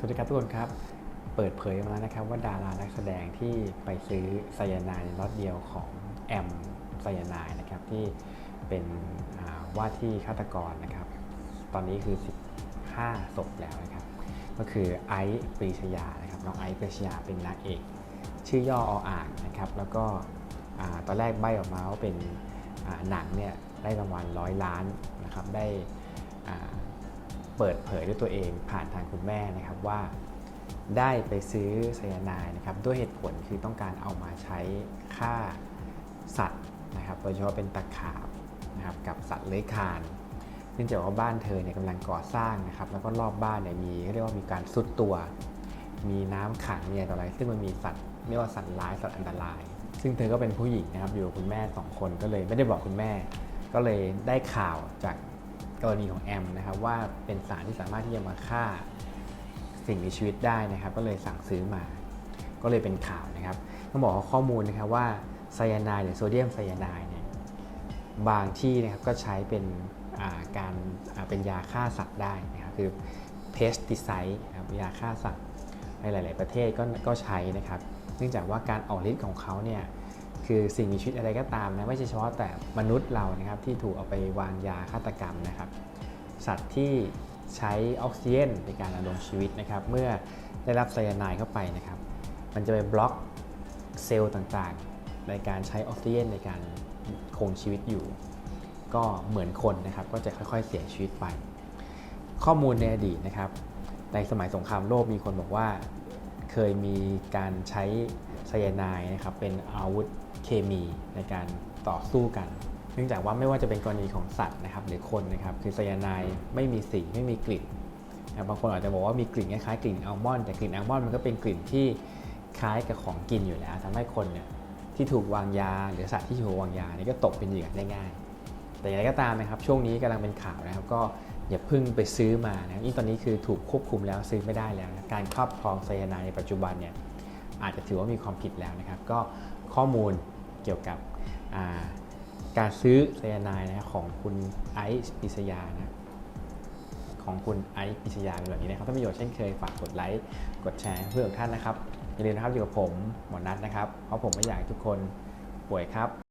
สวัสดีครับทุกคนครับ เปิดเผยมาแล้วนะครับว่าดารานักแสดงที่ไปซื้อไซยาไนด์ล็อตเดียวของแอมไซยาไนด์นะครับที่เป็นอ่าว่าที่ฆาตกรนะครับ ตอนนี้คือ 15ศพแล้วนะครับ ก็คือไอซ์ปรีชยานะครับน้องไอซ์ปรีชยาเป็นนางเอก ชื่อย่อออ่างนะครับ แล้วก็ตอนแรกใบออกมาว่าเป็นหนังเนี่ยได้รางวัลร้อยล้านนะครับได้ เปิดเผยด้วยตัวเองผ่านทางคุณแม่นะครับว่า ได้ไปซื้อไซยาไนด์นะครับด้วยเหตุผลคือต้องการเอามาใช้ฆ่าสัตว์นะครับโดยเฉพาะเป็นตะขาบนะครับกับสัตว์เลื้อยคลานเนื่องจากว่าบ้านเธอเนี่ยกำลังก่อสร้างนะครับแล้วก็รอบบ้านเนี่ยมีเรียกว่ามีการซุดตัว มีน้ำขังเนี่ยต่อะไรซึ่งมันมีสัตว์เรียกว่าสัตว์ร้ายสัตว์อันตราย ซึ่งเธอก็เป็นผู้หญิงนะครับอยู่กับคุณแม่สองคนก็เลยไม่ได้บอกคุณแม่ ก็เลยได้ข่าวจาก กรณีของแอมนะครับว่าเป็นสารที่สามารถที่จะมาฆ่าสิ่งมีชีวิตได้นะครับ ก็เลยสั่งซื้อมา ก็เลยเป็นข่าวนะครับต้องบอกว่าข้อมูลนะครับว่าไซยาไนด์หรือโซเดียมไซยาไนด์เนี่ยบางที่นะครับก็ใช้เป็นาการาเป็นยาฆ่าสัตว์ได้นะครับคือ pesticide นะครับยาฆ่าสัตว์ในหลาย ๆ ประเทศก็ก็ใช้นะครับ เนื่องจากว่าการออกฤทธิ์ของเขาเนี่ย คือสิ่งมีชีวิตอะไรก็ตามนะไม่ใช่เฉพาะแต่มนุษย์เรานะครับที่ถูกเอาไปวางยาฆาตกรรมนะครับ สัตว์ที่ใช้ออกซิเจนในการดำรงชีวิตนะครับ เมื่อได้รับไซยาไนด์เข้าไปนะครับ มันจะไปบล็อกเซลล์ต่างๆ ในการใช้ออกซิเจนในการคงชีวิตอยู่ ก็เหมือนคนนะครับ ก็จะค่อยๆเสียชีวิตไป ข้อมูลในอดีตนะครับ ในสมัยสงครามโลกมีคนบอกว่า เคยมีการใช้ ไซยาไนด์นะครับเป็นอาวุธเคมีในการต่อสู้กัน เนื่องจากว่าไม่ว่าจะเป็นกรณีของสัตว์นะครับหรือคนนะครับคือไซยาไนด์ไม่มีสีไม่มีกลิ่นนะบบางคนอาจจะบอกว่ามีกลิ่นคล้ายๆกลิ่นอัลมอนด์แต่กลิ่นอัลมอนด์มันก็เป็นกลิ่นที่คล้ายกับของกินอยู่แล้วทำให้คนเนี่ยที่ถูกวางยา หรือสัตว์ที่ถูกวางยานี่ก็ตกเป็นเหยื่อได้ง่าย แต่อย่างไรก็ตามนะครับช่วงนี้กำลังเป็นข่าวนะครับก็อย่าเพิ่งไปซื้อมานะครับยิ่งตอนนี้คือถูกควบคุมแล้วซื้อไม่ได้แล้วนะการครอบครองไซยาไนด์ในปัจจุบันเนี่ย อาจจะถือว่ามีความผิดแล้วนะครับ ก็ข้อมูลเกี่ยวกับาการซื้อไซยาไนด์นะครับของคุณไอซ์ปิศยานะของคุณไอซ์ปิศยาเป็นแบบนี้นะครับถ้ามีประโยชน์เช่นเคยฝากกดไลค์กดแชร์เพื่อทุกท่านนะครับอย่าลืมนะครับอยู่กับผมหมอนัทนะครับ เพราะผมไม่อยากให้ทุกคนป่วยครับ